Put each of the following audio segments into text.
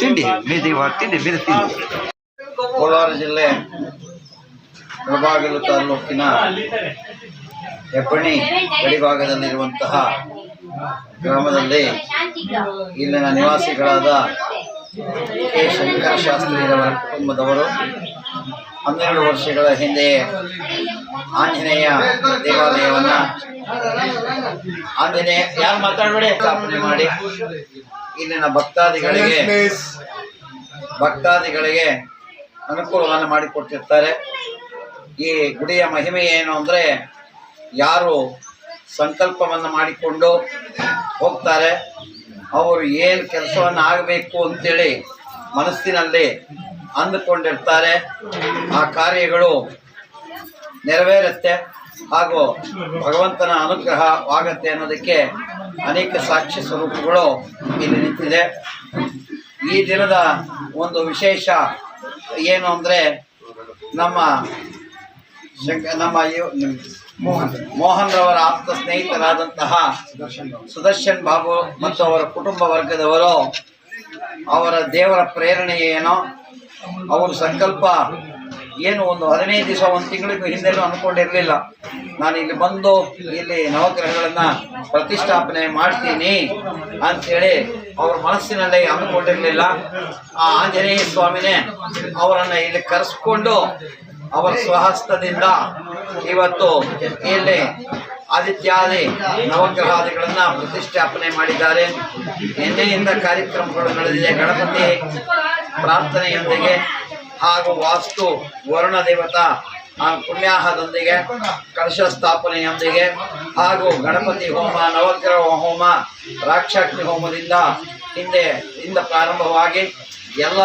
తిండి మీది తిండి మీరు తిండి ಕೋಲಾರ ಜಿಲ್ಲೆ ಮುಳಬಾಗಿಲು ತಾಲೂಕಿನ ಹೆಬ್ಬಣಿ ಗಡಿಭಾಗದಲ್ಲಿರುವಂತಹ ಗ್ರಾಮದಲ್ಲಿ ಇಲ್ಲಿನ ನಿವಾಸಿಗಳಾದ ಕೆ. ಶಂಕರ ಶಾಸ್ತ್ರಿಯವರ ಕುಟುಂಬದವರು ಹನ್ನೆರಡು ವರ್ಷಗಳ ಹಿಂದೆ ಆಂಜನೇಯ ದೇವಾಲಯವನ್ನು ಆಂಜನೇಯ, ಯಾರು ಮಾತಾಡಬೇಡಿ, ಸ್ಥಾಪನೆ ಮಾಡಿ. ಇಲ್ಲಿನ ಭಕ್ತಾದಿಗಳಿಗೆ ಭಕ್ತಾದಿಗಳಿಗೆ ಅನುಕೂಲವನ್ನು ಮಾಡಿಕೊಟ್ಟಿರ್ತಾರೆ. ಈ ಗುಡಿಯ ಮಹಿಮೆ ಏನು ಅಂದರೆ ಯಾರು ಸಂಕಲ್ಪವನ್ನು ಮಾಡಿಕೊಂಡು ಹೋಗ್ತಾರೆ. ಅವರು ಏನು ಕೆಲಸವನ್ನು ಆಗಬೇಕು ಅಂತೇಳಿ ಮನಸ್ಸಿನಲ್ಲಿ ಅಂದುಕೊಂಡಿರ್ತಾರೆ. ಆ ಕಾರ್ಯಗಳು ನೆರವೇರುತ್ತೆ ಹಾಗೂ ಭಗವಂತನ ಅನುಗ್ರಹವಾಗತ್ತೆ ಅನ್ನೋದಕ್ಕೆ ಅನೇಕ ಸಾಕ್ಷಿ ಸ್ವರೂಪಗಳು ಇಲ್ಲಿ ನಿಂತಿದೆ. ಈ ದಿನದ ಒಂದು ವಿಶೇಷ ಏನು ಅಂದರೆ ನಮ್ಮ ನಮ್ಮ ಇವ್- ಮೋಹನ್ ರವರ ಆಪ್ತ ಸ್ನೇಹಿತರಾದಂತಹ ಸುದರ್ಶನ್ ಬಾಬು ಮತ್ತು ಅವರ ಕುಟುಂಬ ವರ್ಗದವರು ಅವರ ದೇವರ ಪ್ರೇರಣೆ ಏನೋ? ಅವರ ಸಂಕಲ್ಪ ಏನು ಒಂದು ಹದಿನೈದು ದಿವಸ, ಒಂದು ತಿಂಗಳಿಗೂ ಹಿಂದೆಲ್ಲೂ ಅಂದ್ಕೊಂಡಿರಲಿಲ್ಲ. ನಾನು ಇಲ್ಲಿ ಬಂದು ಇಲ್ಲಿ ನವಗ್ರಹಗಳನ್ನ ಪ್ರತಿಷ್ಠಾಪನೆ ಮಾಡ್ತೀನಿ ಅಂತೇಳಿ ಅವ್ರ ಮನಸ್ಸಿನಲ್ಲಿ ಅಂದ್ಕೊಂಡಿರಲಿಲ್ಲ. ಆ ಆಂಜನೇಯ ಸ್ವಾಮಿನೇ ಅವರನ್ನ ಇಲ್ಲಿ ಕರೆಸ್ಕೊಂಡು ಅವರ ಸ್ವಹಸ್ತದಿಂದ ಇವತ್ತು ಇಲ್ಲಿ ಆದಿತ್ಯಾದಿ ನವಗ್ರಹಾದಿಗಳನ್ನು ಪ್ರತಿಷ್ಠಾಪನೆ ಮಾಡಿದ್ದಾರೆ. ನಿನ್ನೆಯಿಂದ ಕಾರ್ಯಕ್ರಮಗಳು ನಡೆದಿದೆ. ಗಣಪತಿ ಪ್ರಾರ್ಥನೆಯೊಂದಿಗೆ ಹಾಗೂ ವಾಸ್ತು ವರುಣ ದೇವತಾ ಪುಣ್ಯಾಹದೊಂದಿಗೆ, ಕಲಶ ಸ್ಥಾಪನೆಯೊಂದಿಗೆ ಹಾಗೂ ಗಣಪತಿ ಹೋಮ, ನವಗ್ರಹ ಹೋಮ, ರಾಕ್ಷಾಗ್ನಿ ಹೋಮದಿಂದ ಹಿಂದೆ, ಇಂದ ಪ್ರಾರಂಭವಾಗಿ ಎಲ್ಲ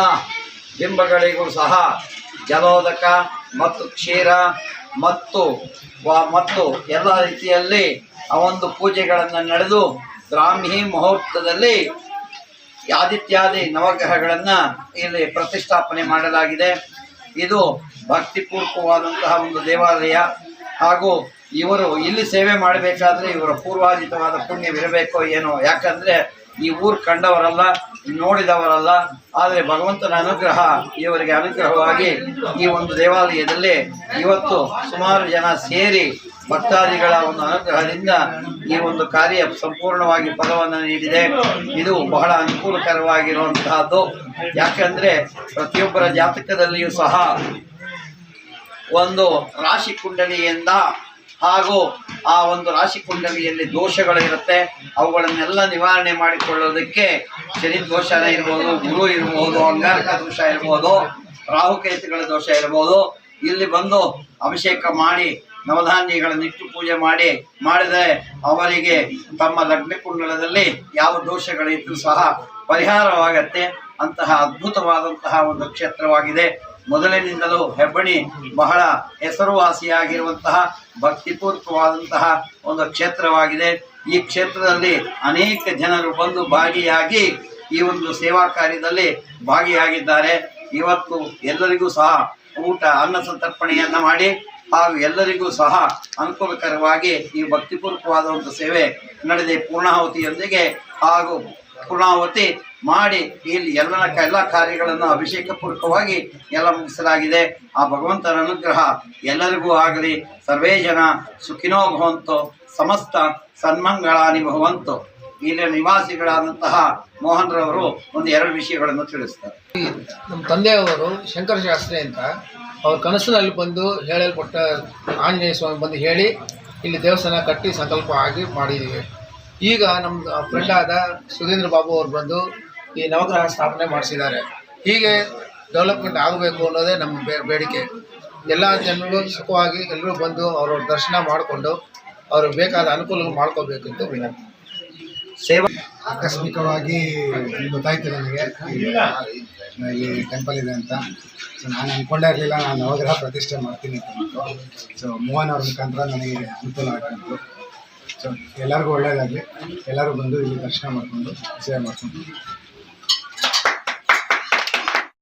ಬಿಂಬಗಳಿಗೂ ಸಹ ಜಲೋದಕ ಮತ್ತು ಕ್ಷೀರ ಮತ್ತು ಮತ್ತು ಎಲ್ಲ ರೀತಿಯಲ್ಲಿ ಆ ಒಂದು ಪೂಜೆಗಳನ್ನು ನಡೆದು ಬ್ರಾಹ್ಮಿ ಮುಹೂರ್ತದಲ್ಲಿ ಆದಿತ್ಯಾದಿ ನವಗ್ರಹಗಳನ್ನು ಇಲ್ಲಿ ಪ್ರತಿಷ್ಠಾಪನೆ ಮಾಡಲಾಗಿದೆ. ಇದು ಭಕ್ತಿಪೂರ್ವಕವಾದಂತಹ ಒಂದು ದೇವಾಲಯ. ಹಾಗೂ ಇವರು ಇಲ್ಲಿ ಸೇವೆ ಮಾಡಬೇಕಾದ್ರೆ ಇವರ ಪೂರ್ವಾಜಿತವಾದ ಪುಣ್ಯವಿರಬೇಕೋ, ಏನೋ. ಯಾಕಂದ್ರೆ ಈ ಊರು ಕಂಡವರಲ್ಲ, ನೋಡಿದವರಲ್ಲ, ಆದರೆ ಭಗವಂತನ ಅನುಗ್ರಹ ಇವರಿಗೆ ಅನುಗ್ರಹವಾಗಿ ಈ ಒಂದು ದೇವಾಲಯದಲ್ಲಿ ಇವತ್ತು ಸುಮಾರು ಜನ ಸೇರಿ ಭಕ್ತಾದಿಗಳ ಒಂದು ಅನುಗ್ರಹದಿಂದ ಈ ಒಂದು ಕಾರ್ಯ ಸಂಪೂರ್ಣವಾಗಿ ಫಲವನ್ನು ನೀಡಿದೆ. ಇದು ಬಹಳ ಅನುಕೂಲಕರವಾಗಿರುವಂತಹದ್ದು. ಯಾಕಂದ್ರೆ ಪ್ರತಿಯೊಬ್ಬರ ಜಾತಕದಲ್ಲಿಯೂ ಸಹ ಒಂದು ರಾಶಿ ಕುಂಡಲಿಯಿಂದ ಹಾಗೂ ಆ ಒಂದು ರಾಶಿ ಕುಂಡಲಿಯಲ್ಲಿ ದೋಷಗಳಿರುತ್ತೆ. ಅವುಗಳನ್ನೆಲ್ಲ ನಿವಾರಣೆ ಮಾಡಿಕೊಳ್ಳೋದಕ್ಕೆ ಶನಿ ದೋಷನೇ ಇರ್ಬೋದು, ಗುರು ಇರ್ಬೋದು, ಅಂಗಾರಕ ದೋಷ ಇರ್ಬೋದು ರಾಹುಕೇತುಗಳ ದೋಷ ಇರ್ಬೋದು. ಇಲ್ಲಿ ಬಂದು ಅಭಿಷೇಕ ಮಾಡಿ ನವಧಾನ್ಯಗಳನ್ನಿಟ್ಟು ಪೂಜೆ ಮಾಡಿ, ಮಾಡಿದರೆ ಅವರಿಗೆ ತಮ್ಮ ಲಗ್ನ ಕುಂಡಲದಲ್ಲಿ ಯಾವ ದೋಷಗಳಿದ್ರೂ ಸಹ ಪರಿಹಾರವಾಗತ್ತೆ. ಅಂತಹ ಅದ್ಭುತವಾದಂತಹ ಒಂದು ಕ್ಷೇತ್ರವಾಗಿದೆ. ಮೊದಲಿನಿಂದಲೂ ಹೆಬ್ಬಣಿ ಬಹಳ ಹೆಸರುವಾಸಿಯಾಗಿರುವಂತಹ ಭಕ್ತಿಪೂರ್ವಕವಾದಂತಹ ಒಂದು ಕ್ಷೇತ್ರವಾಗಿದೆ. ಈ ಕ್ಷೇತ್ರದಲ್ಲಿ ಅನೇಕ ಜನರು ಬಂದು ಭಾಗಿಯಾಗಿ ಈ ಒಂದು ಸೇವಾ ಕಾರ್ಯದಲ್ಲಿ ಭಾಗಿಯಾಗಿದ್ದಾರೆ. ಇವತ್ತು ಎಲ್ಲರಿಗೂ ಸಹ ಊಟ, ಅನ್ನ ಸಂತರ್ಪಣೆಯನ್ನು ಮಾಡಿ ಹಾಗೂ ಎಲ್ಲರಿಗೂ ಸಹ ಅನುಕೂಲಕರವಾಗಿ ಈ ಭಕ್ತಿಪೂರ್ವಕವಾದ ಒಂದು ಸೇವೆ ನಡೆದೆ ಪೂರ್ಣಾಹುತಿಯೊಂದಿಗೆ ಹಾಗೂ ಪೂರ್ಣಾಹುತಿ ಮಾಡಿ ಇಲ್ಲಿ ಎಲ್ಲ ಎಲ್ಲ ಕಾರ್ಯಗಳನ್ನು ಅಭಿಷೇಕ ಪೂರ್ವಕವಾಗಿ ಎಲ್ಲ ಮುಗಿಸಲಾಗಿದೆ. ಆ ಭಗವಂತನ ಅನುಗ್ರಹ ಎಲ್ಲರಿಗೂ ಆಗಲಿ. ಸರ್ವೇ ಜನ ಸುಖಿನೋ ಭವಂತು, ಸಮಸ್ತ ಸನ್ಮಂಗಳಾನಿ ಭವಂತು ಇಲ್ಲಿನ ನಿವಾಸಿಗಳಾದಂತಹ ಮೋಹನ್ ರವರು ಒಂದು ಎರಡು ವಿಷಯಗಳನ್ನು ತಿಳಿಸ್ತಾರೆ. ನಮ್ಮ ತಂದೆಯವರು ಶಂಕರ ಶಾಸ್ತ್ರಿ ಅಂತ. ಅವ್ರ ಕನಸಿನಲ್ಲಿ ಬಂದು ಹೇಳಲ್ಪಟ್ಟ ಆಂಜನೇಯ ಸ್ವಾಮಿ ಬಂದು ಹೇಳಿ ಇಲ್ಲಿ ದೇವಸ್ಥಾನ ಕಟ್ಟಿ ಸಂಕಲ್ಪ ಆಗಿ ಮಾಡಿದ್ದೀವಿ. ಈಗ ನಮ್ಮ ಫ್ರೆಂಡ್ ಆದ ಸುಧೀಂದ್ರ ಬಾಬು ಅವರು ಬಂದು ಈ ನವಗ್ರಹ ಸ್ಥಾಪನೆ ಮಾಡಿಸಿದ್ದಾರೆ. ಹೀಗೆ ಡೆವಲಪ್ಮೆಂಟ್ ಆಗಬೇಕು ಅನ್ನೋದೇ ನಮ್ಮ ಬೇಡಿಕೆ. ಎಲ್ಲ ಜನರು ಸುಖವಾಗಿ ಎಲ್ಲರೂ ಬಂದು ಅವರ ದರ್ಶನ ಮಾಡಿಕೊಂಡು ಅವ್ರಿಗೆ ಬೇಕಾದ ಅನುಕೂಲ ಮಾಡ್ಕೋಬೇಕಂತ ವಿನಂತಿ. ಸೇವಾ ಆಕಸ್ಮಿಕವಾಗಿ ಗೊತ್ತಾಯ್ತು ನನಗೆ. ಇಲ್ಲಿ ಟೆಂಪಲ್ ಇದೆ ಅಂತ. ಸೊ ನಾನು ಅಂದ್ಕೊಂಡೇ ಇರಲಿಲ್ಲ, ನಾನು ನವಗ್ರಹ ಪ್ರತಿಷ್ಠೆ ಮಾಡ್ತೀನಿ ಅಂತ ಸೊ ಮೋಹನ್ ಅವ್ರ ಮುಖಾಂತರ ನನಗೆ ಅನುಕೂಲ ಆಗಿತ್ತು ಸೊ ಎಲ್ಲರಿಗೂ ಒಳ್ಳೆಯದಾಗಲಿ ಎಲ್ಲರೂ ಬಂದು ಇಲ್ಲಿ ದರ್ಶನ ಮಾಡಿಕೊಂಡು ಸೇವೆ ಮಾಡ್ಕೊಂಡು.